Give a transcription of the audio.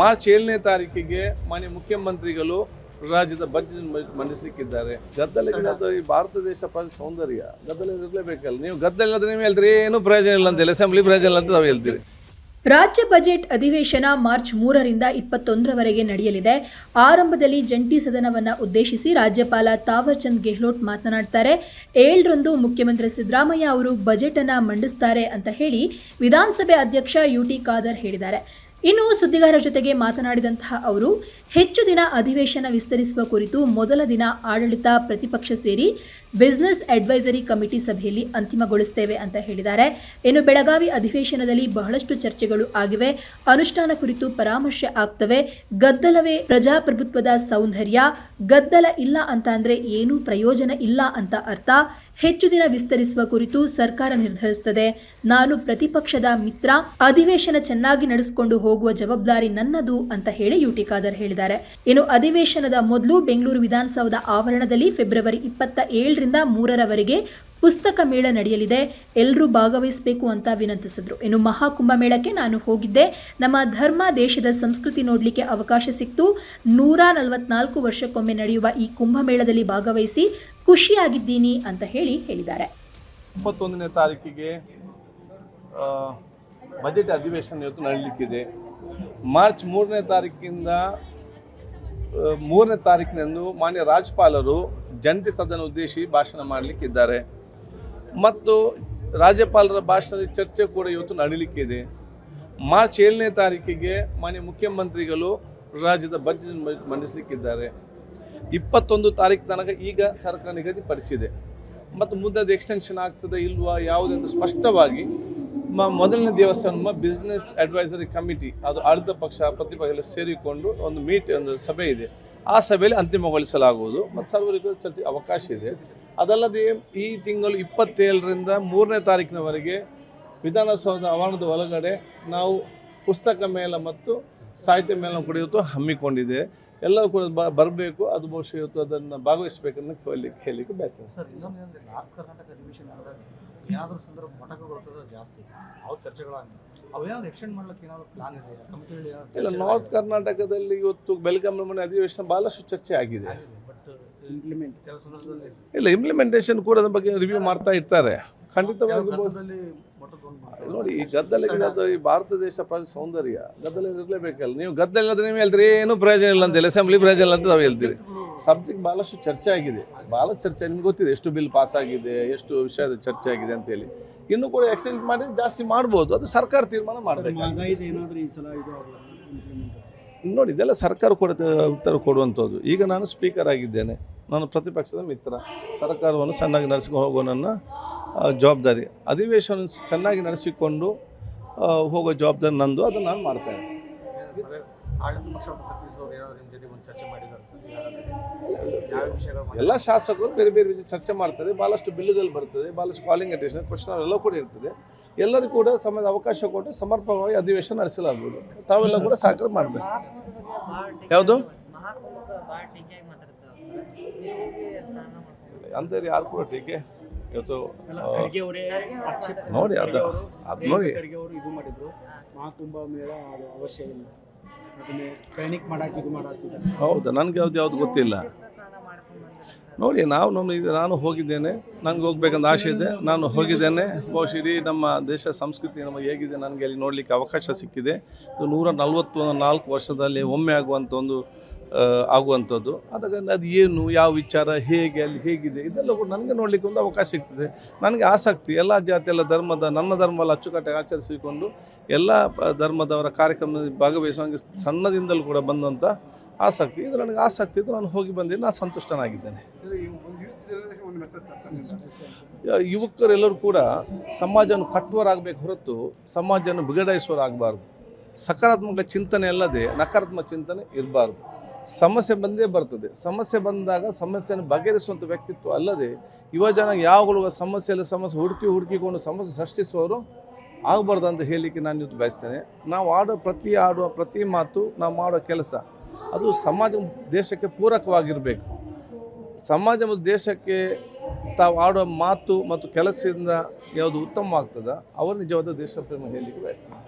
March ಏಳನೇ ತಾರೀಕಿಗೆ ಮಾನ್ಯ ಮುಖ್ಯಮಂತ್ರಿಗಳು ರಾಜ್ಯದ ಬಜೆಟ್ ಮಂಡಿಸಲಿಕ್ಕಿದ್ದಾರೆ. ಗದ್ದಲ ಈ ಭಾರತ ದೇಶ ಸೌಂದರ್ಯ. ಗದ್ದಲ ಇರಲೇಬೇಕಲ್ಲ. ನೀವು ಗದ್ದಲ ನೀವು ಹೇಳ್ತೀರಿ ಏನು ಪ್ರಯೋಜನ ಇಲ್ಲ ಅಂತ ಅಸೆಂಬ್ಲಿ ಪ್ರಯೋಜನ ಇಲ್ಲ ಅಂತ ನಾವು ಹೇಳ್ತೀರಿ. ರಾಜ್ಯ ಬಜೆಟ್ ಅಧಿವೇಶನ ಮಾರ್ಚ್ ಮೂರರಿಂದ ಇಪ್ಪತ್ತೊಂದರವರೆಗೆ ನಡೆಯಲಿದೆ. ಆರಂಭದಲ್ಲಿ ಜಂಟಿ ಸದನವನ್ನು ಉದ್ದೇಶಿಸಿ ರಾಜ್ಯಪಾಲ ತಾವರ್ಚಂದ್ ಗೆಹ್ಲೋಟ್ ಮಾತನಾಡ್ತಾರೆ. ಏಳರಂದು ಮುಖ್ಯಮಂತ್ರಿ ಸಿದ್ದರಾಮಯ್ಯ ಅವರು ಬಜೆಟ್ ಅನ್ನ ಮಂಡಿಸ್ತಾರೆ ಅಂತ ಹೇಳಿ ವಿಧಾನಸಭೆ ಅಧ್ಯಕ್ಷ ಯುಟಿ ಖಾದರ್ ಹೇಳಿದ್ದಾರೆ. ಇನ್ನು ಸುದ್ದಿಗಾರರ ಜೊತೆಗೆ ಮಾತನಾಡಿದಂತಹ ಅವರು, ಹೆಚ್ಚು ದಿನ ಅಧಿವೇಶನ ವಿಸ್ತರಿಸುವ ಕುರಿತು ಮೊದಲ ದಿನ ಆಡಳಿತ ಪ್ರತಿಪಕ್ಷ ಸೇರಿ ಬಿಸ್ನೆಸ್ ಅಡ್ವೈಸರಿ ಕಮಿಟಿ ಸಭೆಯಲ್ಲಿ ಅಂತಿಮಗೊಳಿಸುತ್ತೇವೆ ಅಂತ ಹೇಳಿದ್ದಾರೆ. ಇನ್ನು ಬೆಳಗಾವಿ ಅಧಿವೇಶನದಲ್ಲಿ ಬಹಳಷ್ಟು ಚರ್ಚೆಗಳು ಆಗಿವೆ. ಅನುಷ್ಠಾನ ಕುರಿತು ಪರಾಮರ್ಶೆ ಆಗ್ತವೆ. ಗದ್ದಲವೇ ಪ್ರಜಾಪ್ರಭುತ್ವದ ಸೌಂದರ್ಯ. ಗದ್ದಲ ಇಲ್ಲ ಅಂತ ಅಂದ್ರೆ ಏನೂ ಪ್ರಯೋಜನ ಇಲ್ಲ ಅಂತ ಅರ್ಥ. ಹೆಚ್ಚು ದಿನ ವಿಸ್ತರಿಸುವ ಕುರಿತು ಸರ್ಕಾರ ನಿರ್ಧರಿಸುತ್ತದೆ. ನಾನು ಪ್ರತಿಪಕ್ಷದ ಮಿತ್ರ, ಅಧಿವೇಶನ ಚೆನ್ನಾಗಿ ನಡೆಸಿಕೊಂಡು ಹೋಗುವ ಜವಾಬ್ದಾರಿ ನನ್ನದು ಅಂತ ಹೇಳಿ ಯುಟಿ ಖಾದರ್ ಹೇಳಿದ್ದಾರೆ. ಇನ್ನು ಅಧಿವೇಶನದ ಮೊದಲು ಬೆಂಗಳೂರು ವಿಧಾನಸೌಧ ಆವರಣದಲ್ಲಿ ಫೆಬ್ರವರಿ ಇಪ್ಪತ್ತ ಏಳರಿಂದ ಮೂರರವರೆಗೆ ಪುಸ್ತಕ ಮೇಳ ನಡೆಯಲಿದೆ. ಎಲ್ಲರೂ ಭಾಗವಹಿಸಬೇಕು ಅಂತ ವಿನಂತಿಸಿದ್ರು. ಇನ್ನು ಮಹಾಕುಂಭಮೇಳಕ್ಕೆ ನಾನು ಹೋಗಿದ್ದೆ. ನಮ್ಮ ಧರ್ಮ, ದೇಶದ ಸಂಸ್ಕೃತಿ ನೋಡಲಿಕ್ಕೆ ಅವಕಾಶ ಸಿಕ್ತು. ನೂರ ನಲವತ್ನಾಲ್ಕು ವರ್ಷಕ್ಕೊಮ್ಮೆ ನಡೆಯುವ ಈ ಕುಂಭಮೇಳದಲ್ಲಿ ಭಾಗವಹಿಸಿ ಖುಷಿಯಾಗಿದ್ದೀನಿ ಅಂತ ಹೇಳಿ ಹೇಳಿದ್ದಾರೆ. ಇಪ್ಪತ್ತೊಂದನೇ ತಾರೀಕಿಗೆ ಬಜೆಟ್ ಅಧಿವೇಶನ ಇವತ್ತು ನಡೀಲಿಕ್ಕಿದೆ. ಮಾರ್ಚ್ ಮೂರನೇ ತಾರೀಕಿಂದ ಮೂರನೇ ತಾರೀಕಿನಂದು ಮಾನ್ಯ ರಾಜ್ಯಪಾಲರು ಜಂಟಿ ಸದನ ಉದ್ದೇಶಿ ಭಾಷಣ ಮಾಡಲಿಕ್ಕಿದ್ದಾರೆ. ಮತ್ತು ರಾಜ್ಯಪಾಲರ ಭಾಷಣದ ಚರ್ಚೆ ಕೂಡ ಇವತ್ತು ನಡೀಲಿಕ್ಕಿದೆ. ಮಾರ್ಚ್ ಏಳನೇ ತಾರೀಕಿಗೆ ಮಾನ್ಯ ಮುಖ್ಯಮಂತ್ರಿಗಳು ರಾಜ್ಯದ ಬಜೆಟ್ ಮಂಡಿಸಲಿಕ್ಕಿದ್ದಾರೆ. ಇಪ್ಪತ್ತೊಂದು ತಾರೀಕು ತನಕ ಈಗ ಸರ್ಕಾರ ನಿಗದಿಪಡಿಸಿದೆ. ಮತ್ತು ಮುಂದೆ ಅದು ಎಕ್ಸ್ಟೆನ್ಷನ್ ಆಗ್ತದೆ ಇಲ್ವಾ ಯಾವುದೆಂದು ಸ್ಪಷ್ಟವಾಗಿ ಮ ಮೊದಲನೇ ದಿವಸ ನಮ್ಮ ಬಿಸ್ನೆಸ್ ಅಡ್ವೈಸರಿ ಕಮಿಟಿ ಅದು ಆಡಳಿತ ಪಕ್ಷ ಪ್ರತಿಪಕ್ಷ ಸೇರಿಕೊಂಡು ಒಂದು ಮೀಟ್ ಒಂದು ಸಭೆ ಇದೆ. ಆ ಸಭೆಯಲ್ಲಿ ಅಂತಿಮಗೊಳಿಸಲಾಗುವುದು. ಮತ್ತು ಸರ್ವರಿಗೂ ಚರ್ಚೆ ಅವಕಾಶ ಇದೆ. ಅದಲ್ಲದೆ ಈ ತಿಂಗಳು ಇಪ್ಪತ್ತೇಳರಿಂದ ಮೂರನೇ ತಾರೀಕಿನವರೆಗೆ ವಿಧಾನಸೌಧ ಆವರಣದ ಒಳಗಡೆ ನಾವು ಪುಸ್ತಕ ಮೇಳ ಮತ್ತು ಸಾಹಿತ್ಯ ಮೇಳ ಕುಡಿಯುವುದು ಹಮ್ಮಿಕೊಂಡಿದೆ. ಎಲ್ಲರೂ ಕೂಡ ಬ ಬರಬೇಕು ಅದು ಬಹುಶಃ ಇವತ್ತು ಅದನ್ನು ಭಾಗವಹಿಸಬೇಕನ್ನು ಕೇಳಿ ಹೇಳಲಿಕ್ಕೆ ಬಯಸ್ತೇನೆ. ಸರ್ ಇನ್ನೊಂದು ಏನಂದ್ರೆ ನಾರ್ತ್ ಕರ್ನಾಟಕ ಅಧಿವೇಶನ ಆದಾಗ ಏನಾದರೂ ಸಂದರ್ಭ ಮಠಗಳು ಬರ್ತದೆ ಜಾಸ್ತಿ ಅವು ಚರ್ಚೆಗಳಾಗಿ ಅವೇನಾದ್ರು ಎಕ್ಸ್ಟೆಂಡ್ ಮಾಡ್ಲಿಕ್ಕೆ ಏನಾದರೂ ಪ್ಲಾನ್ ಇದೆ? ಕಮಿಟಿಗಳು ಇಲ್ಲ ನಾರ್ತ್ ಕರ್ನಾಟಕದಲ್ಲಿ ಇವತ್ತು ಬೆಳಗಾಂ ಮನೆ ಅಧಿವೇಶನ ಭಾಳಷ್ಟು ಚರ್ಚೆ ಆಗಿದೆ. ಬಟ್ ಇಂಪ್ಲಿಮೆಂಟ್ ಕೆಲವು ಸಂದರ್ಭದಲ್ಲಿ ಇಲ್ಲ ಇಂಪ್ಲಿಮೆಂಟೇಷನ್ ಕೂಡ ಅದ್ರ ಬಗ್ಗೆ ರಿವ್ಯೂ ಮಾಡ್ತಾ ಇರ್ತಾರೆ. ಖಂಡಿತವಾಗಿ ನೋಡಿ ಈ ಗದ್ದಲ ಇರೋದು ಈ ಭಾರತ ದೇಶ ಸೌಂದರ್ಯ ಗದ್ದಲ ಇರಲೇಬೇಕಲ್ಲ. ನೀವು ಗದ್ದಲ ಇಲ್ಲದ್ರೆ ನೀವು ಹೇಳ್ತೀರಿ ಏನು ಪ್ರಯೋಜನ ಇಲ್ಲ ಅಂತ ಅಸೆಂಬ್ಲಿ ಪ್ರಯೋಜನ ಇಲ್ಲ ಅಂತ ನಾವು ಹೇಳ್ತೀರಿ ಸಬ್ಜೆಕ್ಟ್ ಭಾಳಷ್ಟು ಚರ್ಚೆ ಆಗಿದೆ. ಬಹಳ ಚರ್ಚೆ ನಿಮ್ಗೆ ಗೊತ್ತಿದೆ ಎಷ್ಟು ಬಿಲ್ ಪಾಸ್ ಆಗಿದೆ ಎಷ್ಟು ವಿಷಯದ ಚರ್ಚೆ ಆಗಿದೆ ಅಂತೇಳಿ ಇನ್ನೂ ಕೂಡ ಎಕ್ಸ್ಟೆಂಡ್ ಮಾಡಿ ಜಾಸ್ತಿ ಮಾಡ್ಬೋದು. ಅದು ಸರ್ಕಾರ ತೀರ್ಮಾನ ಮಾಡಬೇಕು ಮಹದಾಯಿದು ಏನಾದರೂ ಈ ಸಲ ಇದು ಇಂಪ್ಲಿಮೆಂಟ್ ನೋಡಿ ಇದೆಲ್ಲ ಸರ್ಕಾರ ಕೊಡ ಉತ್ತರ ಕೊಡುವಂಥದ್ದು. ಈಗ ನಾನು ಸ್ಪೀಕರ್ ಆಗಿದ್ದೇನೆ. ನಾನು ಪ್ರತಿಪಕ್ಷದ ಮಿತ್ರ. ಸರ್ಕಾರವನ್ನು ಚೆನ್ನಾಗಿ ನಡೆಸಿಕೊಂಡು ಹೋಗೋ ನನ್ನ ಜವಾಬ್ದಾರಿ. ಅಧಿವೇಶನ ಚೆನ್ನಾಗಿ ನಡೆಸಿಕೊಂಡು ಹೋಗೋ ಜವಾಬ್ದಾರಿ ನಂದು. ಅದನ್ನು ನಾನು ಮಾಡ್ತೇನೆ? ಎಲ್ಲ ಶಾಸಕರು ಬೇರೆ ಬೇರೆ ವಿಷಯ ಚರ್ಚೆ ಮಾಡ್ತಾರೆ. ಭಾಳಷ್ಟು ಬಿಲ್ಲುಗಳು ಬರ್ತದೆ. ಭಾಳಷ್ಟು ಕಾಲಿಂಗ್ ಅಟೆನ್ಷನ್ ಕ್ವಶನ್ ಎಲ್ಲ ಕೂಡ ಇರ್ತದೆ. ಎಲ್ಲರಿಗೂ ಕೂಡ ಸಮಯದ ಅವಕಾಶ ಕೊಟ್ಟು ಸಮರ್ಪಕವಾಗಿ ಅಧಿವೇಶನ ನಡೆಸಲಾಗುವುದು ತಾವೆಲ್ಲ ಕೂಡ ಸಹಕಾರ ಮಾಡಬೇಕು. ಯಾವುದು? ಅಂದರೆ ಯಾರು ಕೂಡ ಟೀಕೆ? ಇವತ್ತು ನೋಡಿ ಅದು ಅದು ನೋಡಿ. ಇದು ಮಾಡಿದ್ರು. ಮಹಾಕುಂಭ ಮೇಳ ಅದು ಅವಶ್ಯ ಇಲ್ಲ. ಅದನ್ನೇ ಪ್ಯಾನಿಕ್ ಮಾಡಕ್ಕೆ ಇದು ಮಾಡತ್ತಿದ್ದಾರೆ ಹೌದಾ ನನಗೆ ಯಾವ್ದು ಯಾವ್ದು ಗೊತ್ತಿಲ್ಲ. ನೋಡಿ, ನಾವು ನಮ್ಮ ಇದು ನಾನು ಹೋಗಿದ್ದೇನೆ ನನಗೆ ಹೋಗ್ಬೇಕಂತ ಆಸೆ ಇದೆ, ನಾನು ಹೋಗಿದ್ದೇನೆ. ಬಹುಶಃ ಇಡೀ ನಮ್ಮ ದೇಶ ಸಂಸ್ಕೃತಿ ನಮಗೆ ಹೇಗಿದೆ, ನನಗೆ ಅಲ್ಲಿ ನೋಡಲಿಕ್ಕೆ ಅವಕಾಶ ಸಿಕ್ಕಿದೆ. ಇದು ನೂರ ನಲ್ವತ್ತು ನಾಲ್ಕು ವರ್ಷದಲ್ಲಿ ಒಮ್ಮೆ ಆಗುವಂಥ ಒಂದು ಆಗುವಂಥದ್ದು. ಅದಕ್ಕಿಂತ ಅದು ಏನು, ಯಾವ ವಿಚಾರ, ಹೇಗೆ, ಅಲ್ಲಿ ಹೇಗಿದೆ, ಇದೆಲ್ಲ ಕೂಡ ನನಗೆ ನೋಡಲಿಕ್ಕೆ ಒಂದು ಅವಕಾಶ ಸಿಗ್ತದೆ. ನನಗೆ ಆಸಕ್ತಿ, ಎಲ್ಲ ಜಾತಿ, ಎಲ್ಲ ಧರ್ಮದ, ನನ್ನ ಧರ್ಮವಲ್ಲಿ ಅಚ್ಚುಕಟ್ಟಾಗಿ ಆಚರಿಸಿಕೊಂಡು ಎಲ್ಲ ಧರ್ಮದವರ ಕಾರ್ಯಕ್ರಮದಲ್ಲಿ ಭಾಗವಹಿಸುವ ನನಗೆ ಸಣ್ಣದಿಂದಲೂ ಕೂಡ ಬಂದಂಥ ಆಸಕ್ತಿ ಇದು ನನಗೆ ಆಸಕ್ತಿ ಇದು ನಾನು ಹೋಗಿ ಬಂದಿದ್ದು ನಾನು ಸಂತುಷ್ಟನಾಗಿದ್ದೇನೆ. ಯುವಕರೆಲ್ಲರೂ ಕೂಡ ಸಮಾಜವನ್ನು ಕಟ್ಟುವರಾಗಬೇಕು ಹೊರತು ಸಮಾಜವನ್ನು ಬಿಗಡಾಯಿಸುವರಾಗಬಾರ್ದು ಸಕಾರಾತ್ಮಕ ಚಿಂತನೆ ಅಲ್ಲದೆ ನಕಾರಾತ್ಮಕ ಚಿಂತನೆ ಇರಬಾರ್ದು. ಸಮಸ್ಯೆ ಬಂದೇ ಬರ್ತದೆ. ಸಮಸ್ಯೆ ಬಂದಾಗ ಸಮಸ್ಯೆಯನ್ನು ಬಗೆಹರಿಸುವಂಥ ವ್ಯಕ್ತಿತ್ವ ಅಲ್ಲದೆ ಯುವಜನ ಯಾವಾಗಲೂ ಸಮಸ್ಯೆಯಲ್ಲಿ ಸಮಸ್ಯೆ ಹುಡುಕಿ ಹುಡುಕಿಕೊಂಡು ಸಮಸ್ಯೆ ಸೃಷ್ಟಿಸುವವರು ಆಗಬಾರ್ದು ಅಂತ ಹೇಳಲಿಕ್ಕೆ ನಾನು ಇವತ್ತು ಬಯಸ್ತೇನೆ. ನಾವು ಆಡೋ ಪ್ರತಿ ಆಡುವ ಪ್ರತಿ ಮಾತು ನಾವು ಮಾಡೋ ಕೆಲಸ ಅದು ಸಮಾಜ ದೇಶಕ್ಕೆ ಪೂರಕವಾಗಿರಬೇಕು. ಸಮಾಜ ಮತ್ತು ದೇಶಕ್ಕೆ ತಾವು ಆಡೋ ಮಾತು ಮತ್ತು ಕೆಲಸದಿಂದ ಯಾವುದು ಉತ್ತಮವಾಗ್ತದೆ, ಅವರು ನಿಜವಾದ ದೇಶ ಪ್ರೇಮ ಹೇಳಲಿಕ್ಕೆ ಬಯಸ್ತೇನೆ